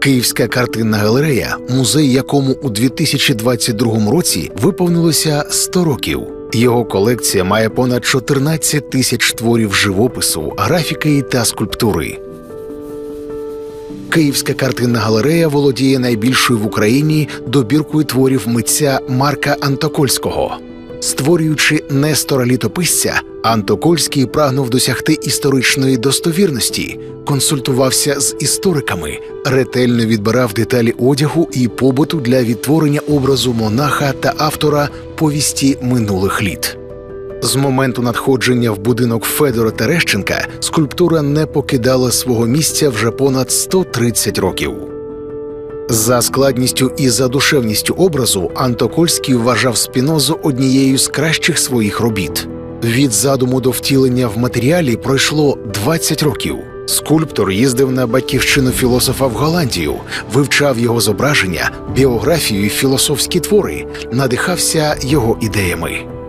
Київська картинна галерея, музей якому у 2022 році виповнилося 100 років. Його колекція має понад 14 тисяч творів живопису, графіки та скульптури. Київська картинна галерея володіє найбільшою в Україні добіркою творів митця Марка Антокольського. Створюючи Нестора літописця, Антокольський прагнув досягти історичної достовірності, консультувався з істориками, ретельно відбирав деталі одягу і побуту для відтворення образу монаха та автора повісті минулих літ. З моменту надходження в будинок Федора Терещенка скульптура не покидала свого місця вже понад 130 років. За складністю і задушевністю образу Антокольський вважав спінозу однією з кращих своїх робіт. Від задуму до втілення в матеріалі пройшло 20 років. Скульптор їздив на батьківщину філософа в Голландію, вивчав його зображення, біографію і філософські твори, надихався його ідеями.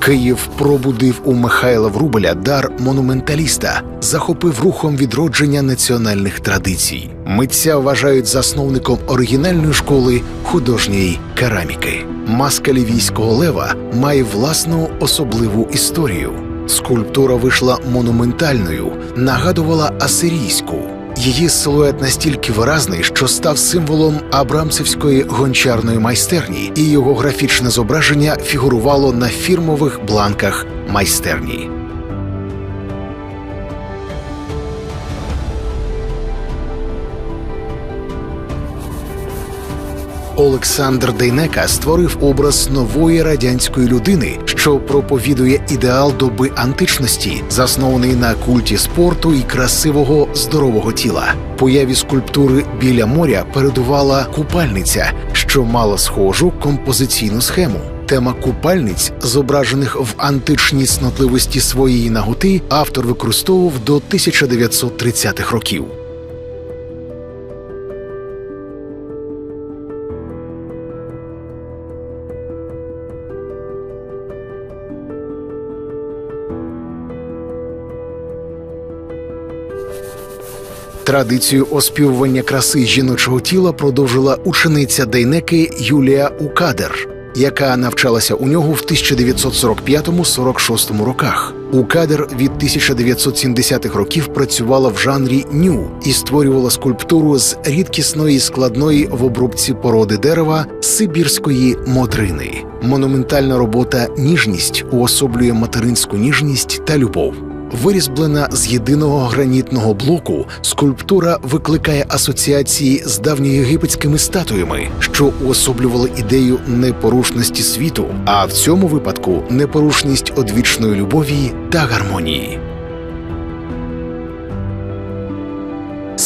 Київ пробудив у Михайла Врубеля дар монументаліста, захопив рухом відродження національних традицій. Митця вважають засновником оригінальної школи художньої кераміки. Маска лівійського лева має власну особливу історію. Скульптура вийшла монументальною, нагадувала асирійську. Її силует настільки виразний, що став символом абрамцевської гончарної майстерні, і його графічне зображення фігурувало на фірмових бланках майстерні. Олександр Дейнека створив образ нової радянської людини, що проповідує ідеал доби античності, заснований на культі спорту і красивого здорового тіла. Появі скульптури біля моря передувала купальниця, що мала схожу композиційну схему. Тема купальниць, зображених в античній снотливості своєї наготи, автор використовував до 1930-х років. Традицію оспівування краси жіночого тіла продовжила учениця Дейнеки Юлія Укадер, яка навчалася у нього в 1945-46 роках. Укадер від 1970-х років працювала в жанрі ню і створювала скульптуру з рідкісної складної в обробці породи дерева сибірської модрини. Монументальна робота ніжність уособлює материнську ніжність та любов. Вирізблена з єдиного гранітного блоку, скульптура викликає асоціації з давньоєгипетськими статуями, що уособлювали ідею непорушності світу, а в цьому випадку непорушність одвічної любові та гармонії.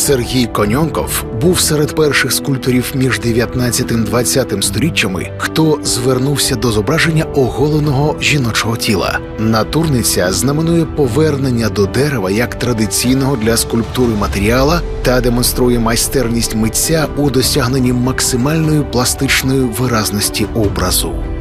Сергій Коньонков був серед перших скульпторів між 19-20 сторіччями, хто звернувся до зображення оголеного жіночого тіла. Натурниця знаменує повернення до дерева як традиційного для скульптури матеріала та демонструє майстерність митця у досягненні максимальної пластичної виразності образу.